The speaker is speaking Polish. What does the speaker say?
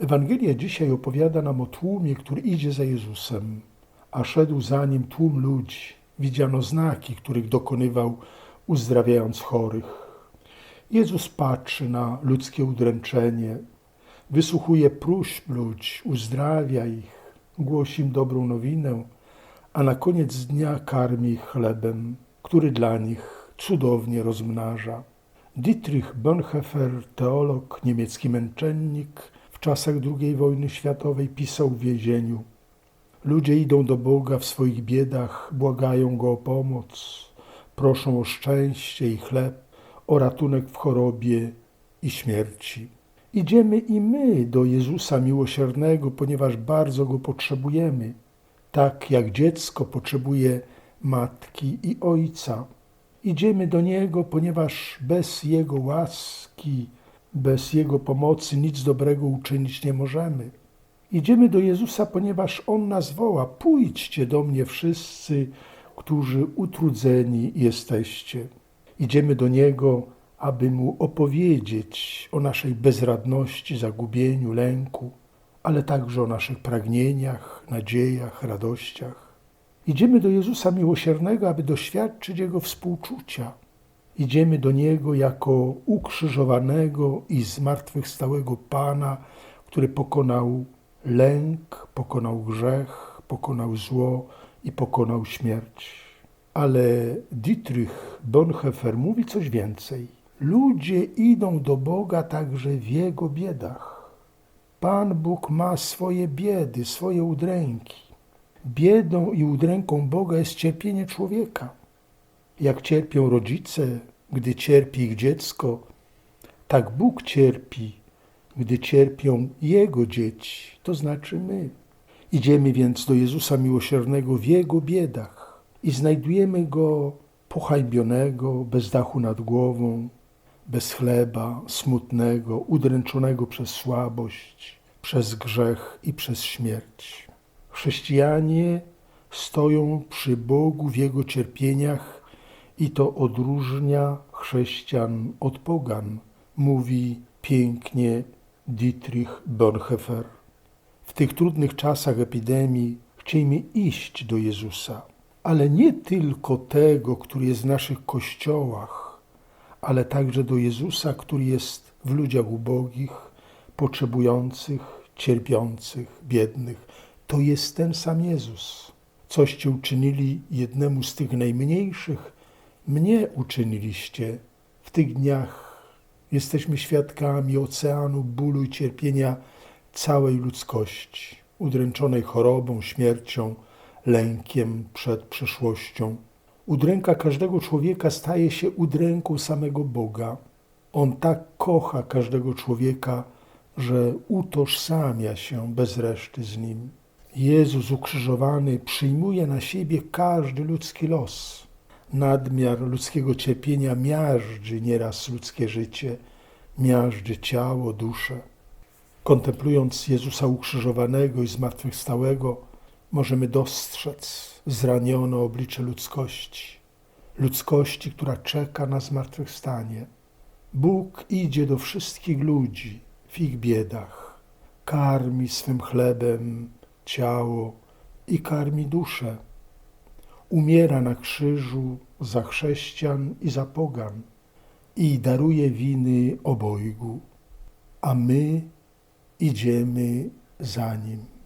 Ewangelia dzisiaj opowiada nam o tłumie, który idzie za Jezusem, a szedł za nim tłum ludzi. Widziano znaki, których dokonywał, uzdrawiając chorych. Jezus patrzy na ludzkie udręczenie, wysłuchuje próśb ludzi, uzdrawia ich, głosi im dobrą nowinę, a na koniec dnia karmi ich chlebem, który dla nich cudownie rozmnaża. Dietrich Bonhoeffer, teolog, niemiecki męczennik, w czasach II wojny światowej pisał w więzieniu. Ludzie idą do Boga w swoich biedach, błagają Go o pomoc, proszą o szczęście i chleb, o ratunek w chorobie i śmierci. Idziemy i my do Jezusa miłosiernego, ponieważ bardzo Go potrzebujemy, tak jak dziecko potrzebuje matki i ojca. Idziemy do Niego, ponieważ bez Jego łaski, bez Jego pomocy nic dobrego uczynić nie możemy. Idziemy do Jezusa, ponieważ On nas woła: Pójdźcie do mnie wszyscy, którzy utrudzeni jesteście. Idziemy do Niego, aby Mu opowiedzieć o naszej bezradności, zagubieniu, lęku, ale także o naszych pragnieniach, nadziejach, radościach. Idziemy do Jezusa miłosiernego, aby doświadczyć Jego współczucia. Idziemy do Niego jako ukrzyżowanego i zmartwychwstałego Pana, który pokonał lęk, pokonał grzech, pokonał zło i pokonał śmierć. Ale Dietrich Bonhoeffer mówi coś więcej. Ludzie idą do Boga także w Jego biedach. Pan Bóg ma swoje biedy, swoje udręki. Biedą i udręką Boga jest cierpienie człowieka. Jak cierpią rodzice, gdy cierpi ich dziecko, tak Bóg cierpi, gdy cierpią Jego dzieci, to znaczy my. Idziemy więc do Jezusa Miłosiernego w Jego biedach i znajdujemy Go pohańbionego, bez dachu nad głową, bez chleba, smutnego, udręczonego przez słabość, przez grzech i przez śmierć. Chrześcijanie stoją przy Bogu w Jego cierpieniach i to odróżnia chrześcijan od pogan, mówi pięknie Dietrich Bonhoeffer. W tych trudnych czasach epidemii chciejmy iść do Jezusa, ale nie tylko tego, który jest w naszych kościołach, ale także do Jezusa, który jest w ludziach ubogich, potrzebujących, cierpiących, biednych. To jest ten sam Jezus. Coście uczynili jednemu z tych najmniejszych, mnie uczyniliście. W tych dniach jesteśmy świadkami oceanu bólu i cierpienia całej ludzkości, udręczonej chorobą, śmiercią, lękiem przed przeszłością. Udręka każdego człowieka staje się udręką samego Boga. On tak kocha każdego człowieka, że utożsamia się bez reszty z nim. Jezus ukrzyżowany przyjmuje na siebie każdy ludzki los. Nadmiar ludzkiego cierpienia miażdży nieraz ludzkie życie, miażdży ciało, duszę. Kontemplując Jezusa ukrzyżowanego i zmartwychwstałego, możemy dostrzec zranione oblicze ludzkości, ludzkości, która czeka na zmartwychwstanie. Bóg idzie do wszystkich ludzi w ich biedach, karmi swym chlebem ciało i karmi duszę. Umiera na krzyżu za chrześcijan i za pogan i daruje winy obojgu, a my idziemy za nim.